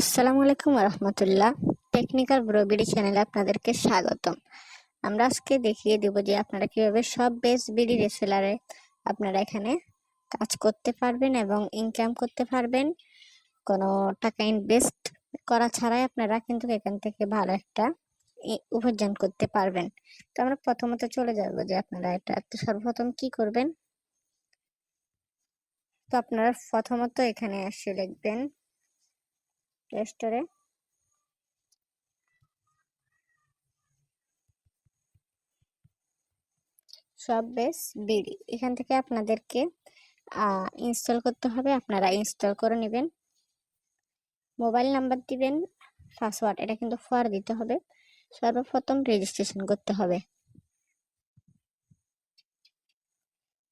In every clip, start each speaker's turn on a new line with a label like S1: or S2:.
S1: আসসালামু আলাইকুম রহমতুল্লাহ টেকনিক্যাল ব্রোবিডি চ্যানেলে আপনাদেরকে স্বাগতম। আমরা আজকে দেখিয়ে দেব যে আপনারা কীভাবে সব বেস বিডি রেসেলারে আপনারা এখানে কাজ করতে পারবেন এবং ইনকাম করতে পারবেন। কোনো টাকা ইনভেস্ট করা ছাড়াই আপনারা কিন্তু এখান থেকে ভালো একটা উপার্জন করতে পারবেন। তো আমরা প্রথমত চলে যাব যে আপনারা এটা সর্বপ্রথম কি করবেন? তো আপনারা প্রথমত এখানে এসে লিখবেন প্লে স্টোরে সব বেস বিডি এখান থেকে আপনাদেরকে ইনস্টল করতে হবে। আপনারা ইনস্টল করে নেবেন। মোবাইল নাম্বার দিবেন পাসওয়ার্ড এটা কিন্তু ফর দিতে হবে। সর্বপ্রথম রেজিস্ট্রেশন করতে হবে।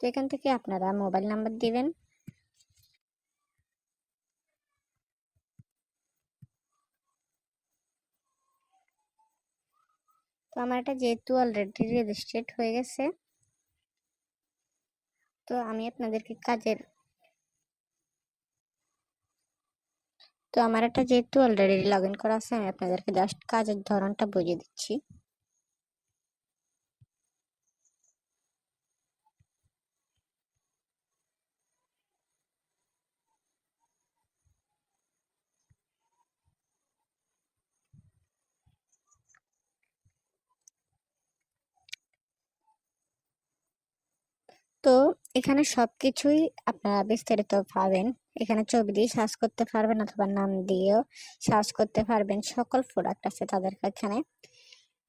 S1: তো এখান থেকে আপনারা মোবাইল নাম্বার দিবেন। তো আমার এটা যেহেতু অলরেডি রেজিস্ট্রেড হয়ে গেছে, তো আমি আপনাদেরকে কাজের তো আমার এটা যেহেতু অলরেডি লগ ইন করা আছে, আমি আপনাদেরকে জাস্ট কাজের ধরনটা বুঝিয়ে দিচ্ছি। তো এখানে সব কিছুই আপনারা বিস্তারিত পাবেন। এখানে ছবি দিয়ে সার্চ করতে পারবেন অথবা নাম দিয়েও সার্চ করতে পারবেন। সকল প্রোডাক্ট আছে তাদের এখানে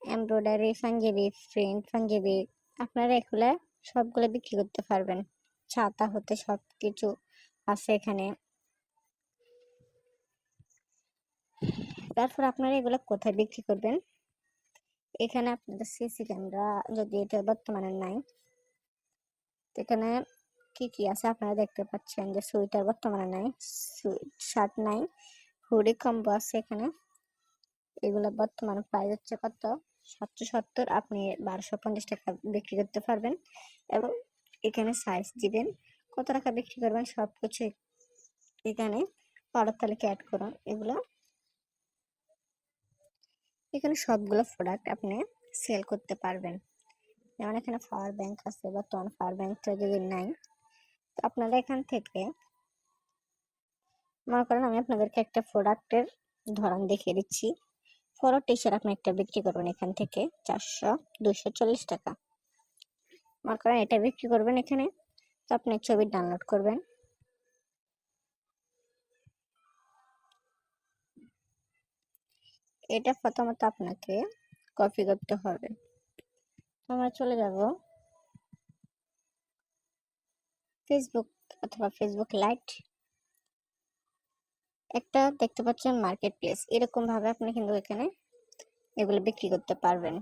S1: এমব্রয়ডারি পাঞ্জাবি প্রিন্ট পাঞ্জাবি আপনারা এগুলো সবগুলো বিক্রি করতে পারবেন। ছাতা হতে সব কিছু আছে এখানে। তারপর আপনারা এগুলো কোথায় বিক্রি করবেন? এখানে আপনাদের সিসি ক্যামেরা যদি এটা বর্তমানে নাই। এখানে কি কি আছে? আপনারা দেখতে পাচ্ছেন যে সুইটার বর্তমানে নাই শার্ট নাই, হুডি কম্বো আছে এখানে। এগুলো বর্তমানে প্রাইস হচ্ছে কত? সাতশো সত্তর, আপনি বারোশো পঞ্চাশ টাকা বিক্রি করতে পারবেন। এবং এখানে সাইজ দিবেন, কত টাকা বিক্রি করবেন সব কিছু এখানে অর্ডার তালিকা অ্যাড করুন। এগুলো এখানে সবগুলো প্রোডাক্ট আপনি সেল করতে পারবেন। যেমন এখানে পাওয়ার ব্যাংক আছে বর্তমান পাওয়ার ব্যাংকটা যদি নাই, তো আপনারা এখান থেকে মনে করেন আমি আপনাদেরকে একটা প্রোডাক্টের ধরন দেখিয়ে দিচ্ছি। ফলো টি শার্ট আপনি একটা বিক্রি করবেন এখান থেকে চারশো দুশো চল্লিশ টাকা। মনে করেন এটা বিক্রি করবেন এখানে, তো আপনি ছবি ডাউনলোড করবেন। এটা প্রথমত আপনাকে কপি করতে হবে। আমরা চলে যাব। ফেসবুক অথবা ফেসবুক লাইট একটা দেখতে পাচ্ছেন মার্কেট প্লেস এরকম ভাবে আপনি কিন্তু এখানে এগুলো বিক্রি করতে পারবেন।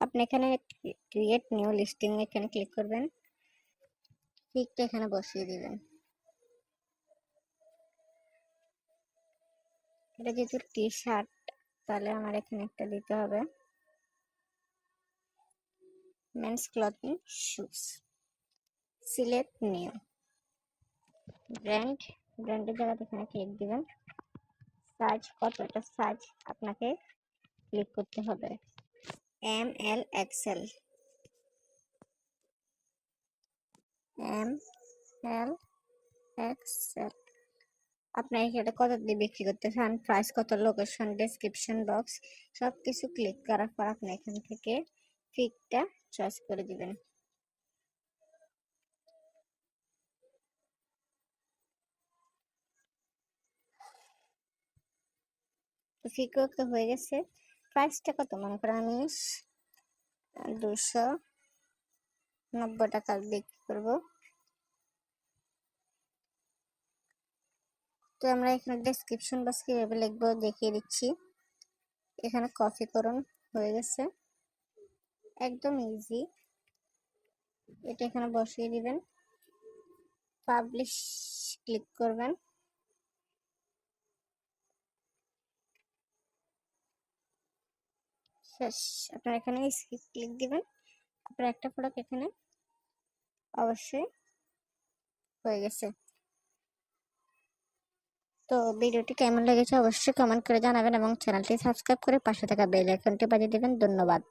S1: আপনি এখানে ক্রিয়েট নিউ লিস্টিং এখানে ক্লিক করবেন। পিকটা এখানে বসিয়ে দিবেন। এটা যেহেতু টি শার্ট তাহলে আমার এখানে একটা দিতে হবে। Men's clothing shoes select new. Brand ব্র্যান্ডের জায়গাতে এখানে ক্লিক দিবেন। সাইজ কত? এটা আপনাকে ক্লিক করতে হবে। M L XL M L XL আপনার এখানে কত দিয়ে বিক্রি করতে চান? প্রাইস কত? লোকেশন ডেসক্রিপশন বক্স সব কিছু ক্লিক করার পর আপনি এখান থেকে ফিকটা চয়েস করে দিবেন। ফিকো তো হয়ে গেছে। প্রাইসটা কত মনে করেন? আমি দুশো নব্বই টাকা বিক্রি করব। তো আমরা এখানে ডেসক্রিপশন বক্স কীভাবে লিখব দেখিয়ে দিচ্ছি। এখানে কপি করুন, হয়ে গেছে। একদম ইজি এটা এখানে বসিয়ে দিবেন। পাবলিশ ক্লিক করবেন। শেষ। আপনার এখানে স্কিপ ক্লিক দিবেন। আপনার একটা প্রোডাক্ট এখানে অবশ্যই হয়ে গেছে। তো ভিডিওটি কেমন লেগেছে অবশ্যই কমেন্ট করে জানাবেন এবং চ্যানেলটি সাবস্ক্রাইব করে পাশে থাকা বেল আইকনটি বাজিয়ে দেবেন। ধন্যবাদ।